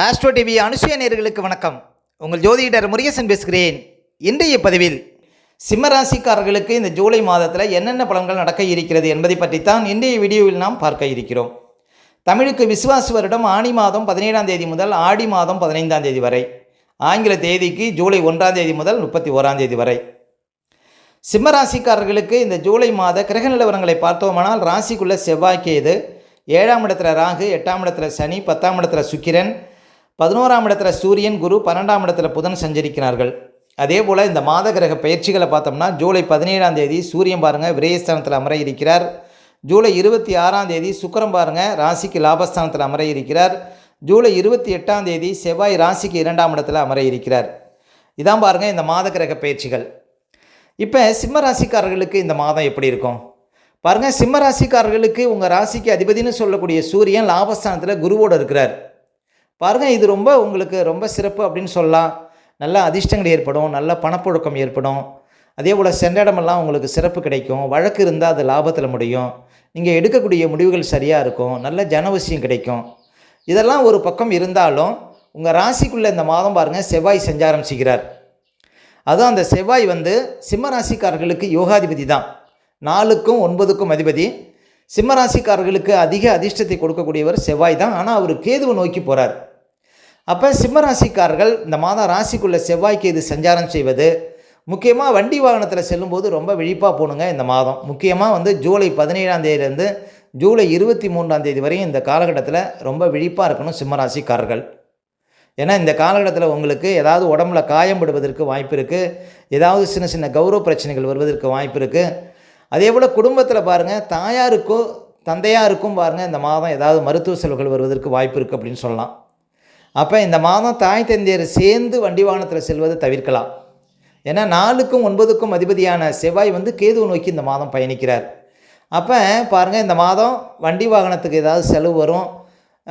Astro TV அனுசூய நேர்களுக்கு வணக்கம். உங்கள் ஜோதிடர் முருகேசன் பேசுகிறேன். இன்றைய பதிவில் சிம்மராசிக்காரர்களுக்கு இந்த ஜூலை மாதத்தில் என்னென்ன பலன்கள் நடக்க இருக்கிறது என்பதை பற்றித்தான் இன்றைய வீடியோவில் நாம் பார்க்க இருக்கிறோம். தமிழுக்கு விசுவாச வருடம் ஆணி மாதம் பதினேழாம் தேதி முதல் ஆடி மாதம் பதினைந்தாம் தேதி வரை. ஆங்கில தேதிக்கு ஜூலை ஒன்றாம் தேதி முதல் முப்பத்தி ஓராம் தேதி வரை. சிம்மராசிக்காரர்களுக்கு இந்த ஜூலை மாத கிரக நிலவரங்களை பார்த்தோமானால் ராசிக்குள்ள செவ்வாய்க்கேது ஏழாம் இடத்துல ராகு எட்டாம் இடத்துல சனி பத்தாம் இடத்துல சுக்கிரன் பதினோராம் இடத்துல சூரியன் குரு பன்னெண்டாம் இடத்துல புதன் சஞ்சரிக்கிறார்கள். அதே போல் இந்த மாத கிரக பயிற்சிகளை பார்த்தோம்னா ஜூலை பதினேழாம் தேதி சூரியன் பாருங்கள் விரயஸ்தானத்தில் அமர இருக்கிறார் ஜூலை இருபத்தி ஆறாம் தேதி சுக்கரம் பாருங்கள் ராசிக்கு லாபஸ்தானத்தில் அமர இருக்கிறார் ஜூலை இருபத்தி எட்டாம் தேதி செவ்வாய் ராசிக்கு இரண்டாம் இடத்துல அமர இருக்கிறார் இதான் பாருங்கள் இந்த மாத கிரக பயிற்சிகள். இப்போ சிம்ம ராசிக்காரர்களுக்கு இந்த மாதம் எப்படி இருக்கும்? பாருங்கள் சிம்ம ராசிக்காரர்களுக்கு உங்கள் ராசிக்கு அதிபதினு சொல்லக்கூடிய சூரியன் லாபஸ்தானத்தில் குருவோடு இருக்கிறார். பாருங்கள் இது ரொம்ப உங்களுக்கு ரொம்ப சிறப்பு அப்படின்னு சொல்லலாம். நல்ல அதிர்ஷ்டங்கள் ஏற்படும் நல்ல பணப்புழக்கம் ஏற்படும். அதே போல் சென்ற இடமெல்லாம் உங்களுக்கு சிறப்பு கிடைக்கும். வழக்கு இருந்தால் அது லாபத்தில் முடியும். நீங்கள் எடுக்கக்கூடிய முடிவுகள் சரியாக இருக்கும். நல்ல ஜனவசியம் கிடைக்கும். இதெல்லாம் ஒரு பக்கம் இருந்தாலும் உங்கள் ராசிக்குள்ளே இந்த மாதம் பாருங்கள் செவ்வாய் செஞ்சாரம் செய்கிறார். அதுவும் அந்த செவ்வாய் வந்து சிம்ம ராசிக்காரர்களுக்கு யோகாதிபதி தான். நாலுக்கும் ஒன்பதுக்கும் அதிபதி. சிம்ம ராசிக்காரர்களுக்கு அதிக அதிர்ஷ்டத்தை கொடுக்கக்கூடியவர் செவ்வாய் தான். ஆனால் அவர் கேதுவை நோக்கி போகிறார் அப்போ சிம்மராசிக்காரர்கள் இந்த மாதம் ராசிக்குள்ளே செவ்வாய்க்கு இது சஞ்சாரம் செய்வது முக்கியமாக வண்டி வாகனத்தில் செல்லும்போது ரொம்ப விழிப்பாக போகணுங்க இந்த மாதம். முக்கியமாக வந்து ஜூலை பதினேழாம் தேதியிலேருந்து ஜூலை இருபத்தி மூன்றாம் தேதி வரையும் இந்த காலகட்டத்தில் ரொம்ப விழிப்பாக இருக்கணும் சிம்மராசிக்காரர்கள். ஏன்னா இந்த காலகட்டத்தில் உங்களுக்கு ஏதாவது உடம்புல காயம்படுவதற்கு வாய்ப்பு இருக்குது ஏதாவது சின்ன சின்ன கௌரவ பிரச்சனைகள் வருவதற்கு வாய்ப்பு இருக்குது அதே போல் குடும்பத்தில் பாருங்கள் தாயாருக்கும் தந்தையாருக்கும் பாருங்கள் இந்த மாதம் ஏதாவது மருத்துவ செலவுகள் வருவதற்கு வாய்ப்பு இருக்குது அப்படின்னு சொல்லலாம். அப்போ இந்த மாதம் தாய் தந்தையர் சேர்ந்து வண்டி வாகனத்தில் செல்வதை தவிர்க்கலாம். ஏன்னா நாலுக்கும் ஒன்பதுக்கும் அதிபதியான செவ்வாய் வந்து கேதுவை நோக்கி இந்த மாதம் பயணிக்கிறார். அப்போ பாருங்கள் இந்த மாதம் வண்டி வாகனத்துக்கு ஏதாவது செலவு வரும்.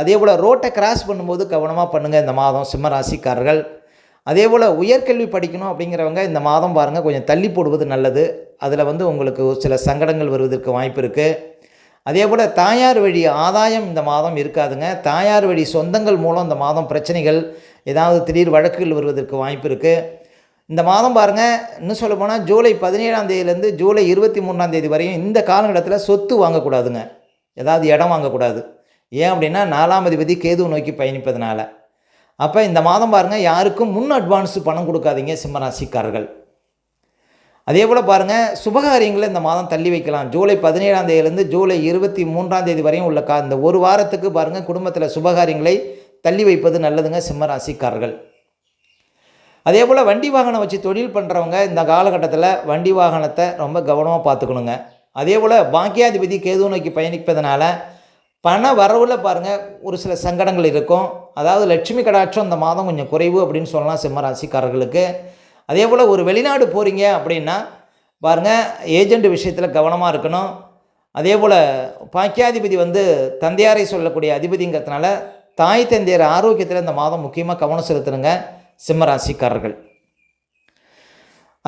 அதே போல் ரோட்டை கிராஸ் பண்ணும்போது கவனமாக பண்ணுங்கள் இந்த மாதம் சிம்ம ராசிக்காரர்கள் அதே போல் உயர்கல்வி படிக்கணும் அப்படிங்கிறவங்க இந்த மாதம் பாருங்கள் கொஞ்சம் தள்ளி போடுவது நல்லது. அதில் வந்து உங்களுக்கு ஒரு சில சங்கடங்கள் வருவதற்கு வாய்ப்பு இருக்குது அதே போல் தாயார் வழி ஆதாயம் இந்த மாதம் இருக்காதுங்க. தாயார் வழி சொந்தங்கள் மூலம் இந்த மாதம் பிரச்சனைகள் ஏதாவது திடீர் வழக்குகள் வருவதற்கு வாய்ப்பு இருக்குது இந்த மாதம் பாருங்கள் இன்னும் சொல்ல போனால் ஜூலை பதினேழாம் தேதியிலேருந்து ஜூலை இருபத்தி மூணாம் தேதி வரையும் இந்த காலகட்டத்தில் சொத்து வாங்கக்கூடாதுங்க. ஏதாவது இடம் வாங்கக்கூடாது. ஏன் அப்படின்னா நாலாம் அதிபதி கேது நோக்கி பயணிப்பதனால. அப்போ இந்த மாதம் பாருங்கள் யாருக்கும் முன் அட்வான்ஸு பணம் கொடுக்காதீங்க சிம்மராசிக்காரர்கள் அதே போல் பாருங்கள் சுபகாரியங்களை இந்த மாதம் தள்ளி வைக்கலாம். ஜூலை பதினேழாம் தேதியிலேருந்து ஜூலை இருபத்தி மூன்றாம் தேதி வரையும் உள்ள கா இந்த ஒரு வாரத்துக்கு பாருங்கள் குடும்பத்தில் சுபகாரியங்களை தள்ளி வைப்பது நல்லதுங்க சிம்மராசிக்காரர்கள் அதே போல் வண்டி வாகனம் வச்சு தொழில் பண்ணுறவங்க இந்த காலகட்டத்தில் வண்டி வாகனத்தை ரொம்ப கவனமாக பார்த்துக்கணுங்க. அதே போல் பாக்கியாதிபதி கேது நோக்கி பயணிப்பதனால பண வரவில் பாருங்கள் ஒரு சில சங்கடங்கள் இருக்கும். அதாவது லட்சுமி கடாட்சம் இந்த மாதம் கொஞ்சம் குறைவு அப்படின்னு சொல்லலாம் சிம்மராசிக்காரர்களுக்கு அதே போல் ஒரு வெளிநாடு போகிறீங்க அப்படின்னா பாருங்கள் ஏஜெண்ட் விஷயத்தில் கவனமாக இருக்கணும். அதே போல் பாக்கியாதிபதி வந்து தந்தையாரை சொல்லக்கூடிய அதிபதிங்கிறதுனால தாய் தந்தையர் ஆரோக்கியத்தில் இந்த மாதம் முக்கியமாக கவனம் செலுத்தணுங்க சிம்மராசிக்காரர்கள்.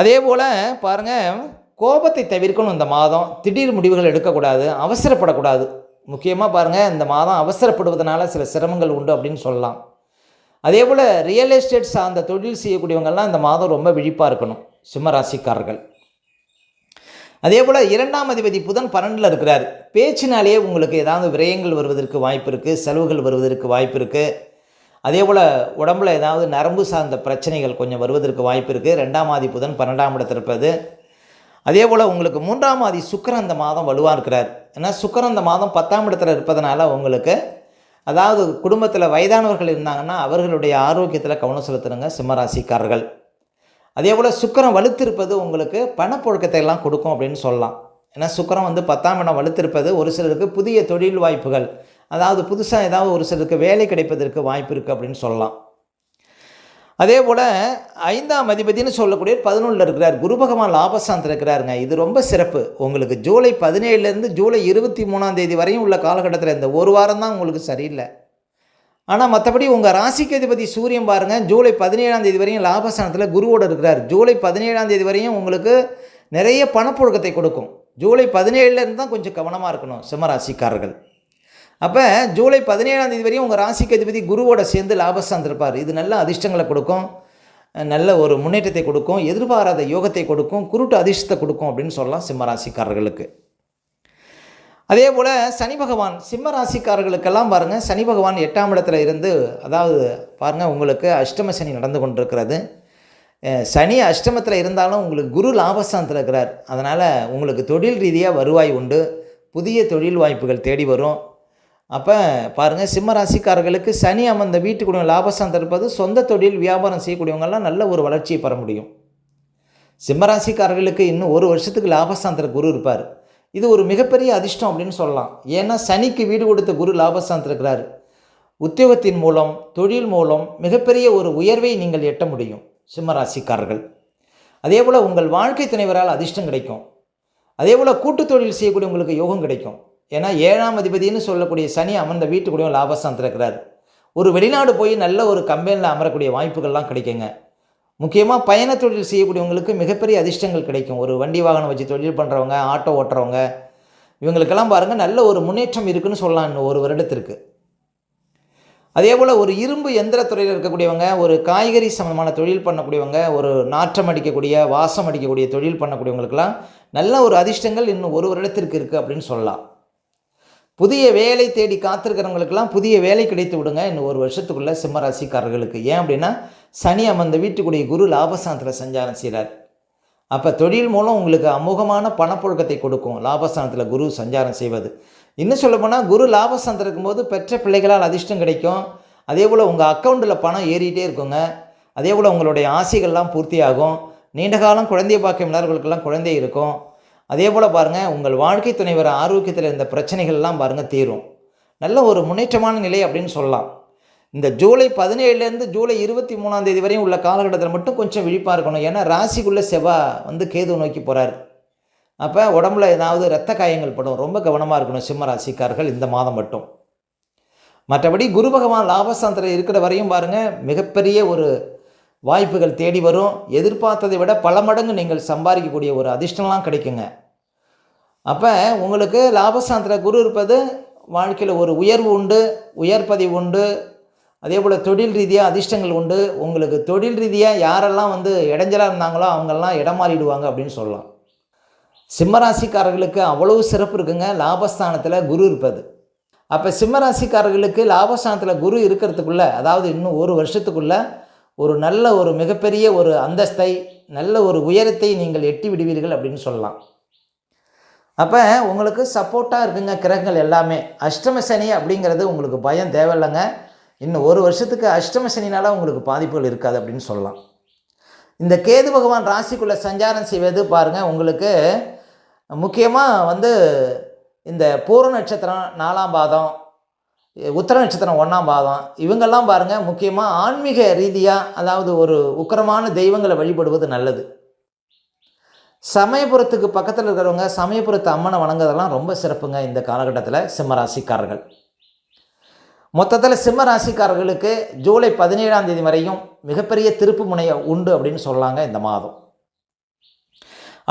அதே போல் பாருங்கள் கோபத்தை தவிர்க்கணும் இந்த மாதம். திடீர் முடிவுகள் எடுக்கக்கூடாது அவசரப்படக்கூடாது. முக்கியமாக பாருங்கள் இந்த மாதம் அவசரப்படுவதனால சில சிரமங்கள் உண்டு அப்படின்னு சொல்லலாம். அதே போல் ரியல் எஸ்டேட் சார்ந்த தொழில் செய்யக்கூடியவங்கள்லாம் இந்த மாதம் ரொம்ப விழிப்பாக இருக்கணும். சிம்மராசிக்காரர்கள். அதே போல் இரண்டாம் அதிபதி புதன் பன்னெண்டில் இருக்கிறார். பேச்சினாலேயே உங்களுக்கு ஏதாவது விரயங்கள் வருவதற்கு வாய்ப்பு இருக்குது செலவுகள் வருவதற்கு வாய்ப்பு இருக்குது அதே போல் உடம்புல ஏதாவது நரம்பு சார்ந்த பிரச்சனைகள் கொஞ்சம் வருவதற்கு வாய்ப்பு இருக்குது ரெண்டாம் ஆதி புதன் பன்னெண்டாம் இடத்தில் இருப்பது அதே போல் உங்களுக்கு மூன்றாம் ஆதி சுக்கரன் அந்த மாதம் வலுவாக இருக்கிறார். ஏன்னா சுக்கரன் அந்த மாதம் பத்தாம் இடத்துல இருப்பதனால உங்களுக்கு அதாவது குடும்பத்தில் வயதானவர்கள் இருந்தாங்கன்னா அவர்களுடைய ஆரோக்கியத்தில் கவனம் செலுத்தணுங்க சிம்மராசிக்காரர்கள். அதே போல் சுக்கரம் வலுத்திருப்பது உங்களுக்கு பணப்புழக்கத்தை எல்லாம் கொடுக்கும் அப்படின்னு சொல்லலாம். ஏன்னா சுக்கரம் வந்து பத்தாம் இடம் வலுத்திருப்பது ஒரு சிலருக்கு புதிய தொழில் வாய்ப்புகள். அதாவது புதுசாக ஏதாவது ஒரு சிலருக்கு வேலை கிடைப்பதற்கு வாய்ப்பு இருக்குது அப்படின்னு சொல்லலாம். அதே போல் ஐந்தாம் அதிபதினு சொல்லக்கூடிய பதினொன்றில் இருக்கிறார். குரு பகவான் லாபஸ்தானத்தில் இருக்கிறாருங்க. இது ரொம்ப சிறப்பு. உங்களுக்கு ஜூலை பதினேழுலேருந்து ஜூலை இருபத்தி மூணாம் தேதி வரையும் உள்ள காலகட்டத்தில் இந்த ஒரு வாரம் தான் உங்களுக்கு சரியில்லை. ஆனால் மற்றபடி உங்கள் ராசிக்கு அதிபதி சூரியன் பாருங்கள் ஜூலை பதினேழாம் தேதி வரையும் லாபஸ்தானத்தில் குருவோடு இருக்கிறார். ஜூலை பதினேழாம் தேதி வரையும் உங்களுக்கு நிறைய பணப்புழக்கத்தை கொடுக்கும். ஜூலை பதினேழுலேருந்து தான் கொஞ்சம் கவனமாக இருக்கணும் சிம்மராசிக்காரர்கள் அப்போ ஜூலை பதினேழாம் தேதி வரையும் உங்கள் ராசிக்கு அதிபதி குருவோட சேர்ந்து லாபஸ்தான் இருப்பார். இது நல்ல அதிர்ஷ்டங்களை கொடுக்கும். நல்ல ஒரு முன்னேற்றத்தை கொடுக்கும். எதிர்பாராத யோகத்தை கொடுக்கும். குருட்டு அதிர்ஷ்டத்தை கொடுக்கும் அப்படின்னு சொல்லலாம் சிம்மராசிக்காரர்களுக்கு அதே போல் சனி பகவான் சிம்ம ராசிக்காரர்களுக்கெல்லாம் பாருங்கள் சனி பகவான் எட்டாம் இடத்துல இருந்து அதாவது பாருங்கள் உங்களுக்கு அஷ்டம சனி நடந்து கொண்டிருக்கிறது. சனி அஷ்டமத்தில் இருந்தாலும் உங்களுக்கு குரு லாபஸ்தானத்தில் இருக்கிறார். அதனால் உங்களுக்கு தொழில் ரீதியாக வருவாய் உண்டு. புதிய தொழில் வாய்ப்புகள் தேடி வரும். அப்போ பாருங்கள் சிம்ம ராசிக்காரர்களுக்கு சனி அமர்ந்த வீட்டுக்குடைய லாபஸ்தானத்தில் தடுப்பது சொந்த தொழில் வியாபாரம் செய்யக்கூடியவங்கெல்லாம் நல்ல ஒரு வளர்ச்சியை பெற முடியும். சிம்ம ராசிக்காரர்களுக்கு இன்னும் ஒரு வருஷத்துக்கு லாபஸ்தானத்தில் குரு இருப்பார். இது ஒரு மிகப்பெரிய அதிர்ஷ்டம் அப்படின்னு சொல்லலாம். ஏன்னா சனிக்கு வீடு கொடுத்த குரு லாபஸ்தானத்தில் இருக்கிறார். உத்தியோகத்தின் மூலம் தொழில் மூலம் மிகப்பெரிய ஒரு உயர்வை நீங்கள் எட்ட முடியும் சிம்மராசிக்காரர்கள். அதே போல் உங்கள் வாழ்க்கை துணைவரால் அதிர்ஷ்டம் கிடைக்கும். அதே போல் கூட்டு தொழில் செய்யக்கூடியவங்களுக்கு யோகம் கிடைக்கும். ஏன்னா ஏழாம் அதிபதினு சொல்லக்கூடிய சனி அமர்ந்த வீட்டுக்குடியும் லாபஸ்தான் இருக்கிறார் ஒரு வெளிநாடு போய் நல்ல ஒரு கம்பெனியில் அமரக்கூடிய வாய்ப்புகள்லாம் கிடைக்குங்க. முக்கியமாக பயண தொழில் செய்யக்கூடியவங்களுக்கு மிகப்பெரிய அதிர்ஷ்டங்கள் கிடைக்கும். ஒரு வண்டி வாகனம் வச்சு தொழில் பண்ணுறவங்க ஆட்டோ ஓட்டுறவங்க இவங்களுக்கெல்லாம் பாருங்கள் நல்ல ஒரு முன்னேற்றம் இருக்குன்னு சொல்லலாம் இன்னும் ஒரு வருடத்திற்கு. அதே போல் ஒரு இரும்பு எந்திர துறையில் இருக்கக்கூடியவங்க ஒரு காய்கறி சமமான தொழில் பண்ணக்கூடியவங்க ஒரு நாற்றம் அடிக்கக்கூடிய வாசம் அடிக்கக்கூடிய தொழில் பண்ணக்கூடியவங்களுக்கெல்லாம் நல்ல ஒரு அதிர்ஷ்டங்கள் இன்னும் ஒரு வருடத்திற்கு இருக்குது அப்படின்னு சொல்லலாம். புதிய வேலை தேடி காத்திருக்கிறவங்களுக்கெல்லாம் புதிய வேலை கிடைத்து விடுங்க. இன்னும் ஒரு வருஷத்துக்குள்ளே சிம்மராசிக்காரர்களுக்கு. ஏன் அப்படின்னா சனி அமர்ந்த வீட்டுக்குடைய குரு லாபஸ்தானத்தில் சஞ்சாரம் செய்கிறார் அப்போ தொழில் மூலம் உங்களுக்கு அமோகமான பணப்புழக்கத்தை கொடுக்கும். லாபஸ்தானத்தில் குரு சஞ்சாரம் செய்வது. இன்னும் சொல்லப்போனால் குரு லாபஸ்தானத்தில் இருக்கும்போது பெற்ற பிள்ளைகளால் அதிர்ஷ்டம் கிடைக்கும். அதே போல் உங்கள் அக்கௌண்ட்டில் பணம் ஏறிட்டே இருக்குங்க. அதே போல் உங்களுடைய ஆசைகள்லாம் பூர்த்தியாகும். நீண்ட காலம் குழந்தைய பாக்கியம் இல்லாதவர்களுக்கெல்லாம் குழந்தை இருக்கும். அதே போல் பாருங்கள் உங்கள் வாழ்க்கை துணைவர் ஆரோக்கியத்தில் இருந்த பிரச்சனைகள்லாம் பாருங்கள் தீரும். நல்ல ஒரு முன்னேற்றமான நிலை அப்படின்னு சொல்லலாம். இந்த ஜூலை பதினேழுலேருந்து ஜூலை இருபத்தி மூணாம் தேதி வரையும் உள்ள காலகட்டத்தில் மட்டும் கொஞ்சம் விழிப்பாக இருக்கணும். ஏன்னா ராசிக்குள்ளே செவ்வாய் வந்து கேது நோக்கி போகிறார் அப்போ உடம்புல ஏதாவது இரத்த காயங்கள் படும். ரொம்ப கவனமாக இருக்கணும் சிம்ம ராசிக்காரர்கள் இந்த மாதம் மட்டும். மற்றபடி குரு பகவான் லாபஸ்தானத்தில் இருக்கிற வரையும் பாருங்கள் மிகப்பெரிய ஒரு வாய்ப்புகள் தேடி வரும். எதிர்பார்த்ததை விட பல மடங்கு நீங்கள் சம்பாதிக்கக்கூடிய ஒரு அதிர்ஷ்டம்லாம் கிடைக்குங்க. அப்போ உங்களுக்கு லாபஸ்தானத்தில் குரு இருப்பது வாழ்க்கையில் ஒரு உயர்வு உண்டு உயர் பதிவு உண்டு. அதே போல் தொழில் ரீதியாக அதிர்ஷ்டங்கள் உண்டு. உங்களுக்கு தொழில் ரீதியாக யாரெல்லாம் வந்து இடைஞ்சலாக இருந்தாங்களோ அவங்கெல்லாம் இடம் மாறிடுவாங்க அப்படின்னு சொல்லலாம். சிம்மராசிக்காரர்களுக்கு அவ்வளவு சிறப்பு இருக்குங்க. லாபஸ்தானத்தில் குரு இருப்பது. அப்போ சிம்மராசிக்காரர்களுக்கு லாபஸ்தானத்தில் குரு இருக்கிறதுக்குள்ளே அதாவது இன்னும் ஒரு வருஷத்துக்குள்ளே ஒரு நல்ல ஒரு மிகப்பெரிய ஒரு அந்தஸ்தை நல்ல ஒரு உயரத்தை நீங்கள் எட்டி விடுவீர்கள் அப்படின்னு சொல்லலாம். அப்போ உங்களுக்கு சப்போர்ட்டாக இருக்குங்க கிரகங்கள் எல்லாமே. அஷ்டம சனி அப்படிங்கிறது உங்களுக்கு பயம் தேவையில்லைங்க. இன்னும் ஒரு வருஷத்துக்கு அஷ்டம சனினால் உங்களுக்கு பாதிப்புகள் இருக்காது அப்படின்னு சொல்லலாம். இந்த கேது பகவான் ராசிக்குள்ளே சஞ்சாரம் செய்வது பாருங்கள் உங்களுக்கு முக்கியமாக வந்து இந்த பூர்ண நட்சத்திரம் நாலாம் பாதம் உத்தர நட்சத்திரம் ஒன்றாம் பாதம். இவங்கெல்லாம் பாருங்கள் முக்கியமாக ஆன்மீக ரீதியாக அதாவது ஒரு உக்கிரமான தெய்வங்களை வழிபடுவது நல்லது. சமயபுரத்துக்கு பக்கத்தில் இருக்கிறவங்க சமயபுரத்து அம்மனை வணங்குறதெல்லாம் ரொம்ப சிறப்புங்க இந்த காலகட்டத்தில் சிம்மராசிக்காரர்கள். மொத்தத்தில் சிம்ம ராசிக்காரர்களுக்கு ஜூலை பதினேழாம் தேதி வரையும் மிகப்பெரிய திருப்பு முனையை உண்டு அப்படின்னு சொல்லலாங்க இந்த மாதம்.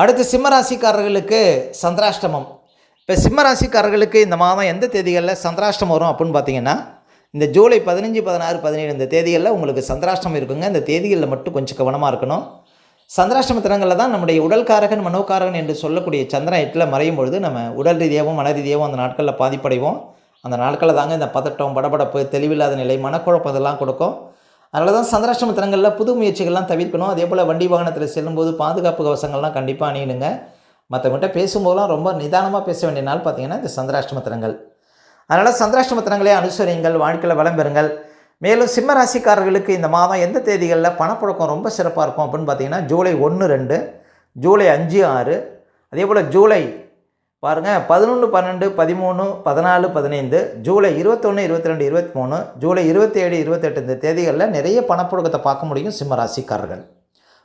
அடுத்து சிம்ம ராசிக்காரர்களுக்கு சந்திராஷ்டமம். இப்போ சிம்மராசிக்காரர்களுக்கு இந்த மாதம் எந்த தேதிகளில் சந்திராஷ்டம் வரும் அப்படின்னு பார்த்தீங்கன்னா இந்த ஜூலை பதினஞ்சு பதினாறு பதினேழு இந்த தேதிகளில் உங்களுக்கு சந்திராஷ்டம் இருக்குங்க. இந்த தேதிகளில் மட்டும் கொஞ்சம் கவனமாக இருக்கணும். சந்திராஷ்டம தினங்களில் தான் நம்முடைய உடல்காரகன் மனோகாரகன் என்று சொல்லக்கூடிய சந்திரன் எட்டில் மறையும் பொழுது நம்ம உடல் ரீதியாகவும் மன ரீதியாகவும் அந்த நாட்களில் பாதிப்படைவோம். அந்த நாட்களில் தாங்க இந்த பதட்டம் படபடப்பு தெளிவில்லாத நிலை மனக்குழப்பம் இதெல்லாம் கொடுக்கும். அதனால தான் சந்திராஷ்டம தினங்களில் புது முயற்சிகள்லாம் தவிர்க்கணும். அதே போல் வண்டி வாகனத்தில் செல்லும்போது பாதுகாப்பு கவசங்கள்லாம் கண்டிப்பாக அணியணுங்க. மற்றவங்ககிட்ட பேசும்போதெல்லாம் ரொம்ப நிதானமாக பேச வேண்டிய நாள் பார்த்திங்கன்னா இந்த சந்திராஷ்டமத்திரங்கள். அதனால் சந்திராஷ்டமத்திரங்களே அனுசரியுங்கள் வாழ்க்கையில் வளம் பெறுங்கள். மேலும் சிம்ம ராசிக்காரர்களுக்கு இந்த மாதம் எந்த தேதிகளில் பணப்புழக்கம் ரொம்ப சிறப்பாக இருக்கும் அப்படின்னு பார்த்தீங்கன்னா ஜூலை ஒன்று ரெண்டு ஜூலை அஞ்சு ஆறு. அதே போல் ஜூலை பாருங்கள் பதினொன்று பன்னெண்டு பதிமூணு பதினாலு பதினைந்து ஜூலை இருபத்தொன்று இருபத்தி ரெண்டு இருபத்தி மூணு ஜூலை இருபத்தேழு இருபத்தெட்டு இந்த தேதிகளில் நிறைய பணப்புழக்கத்தை பார்க்க முடியும் சிம்ம ராசிக்காரர்கள்.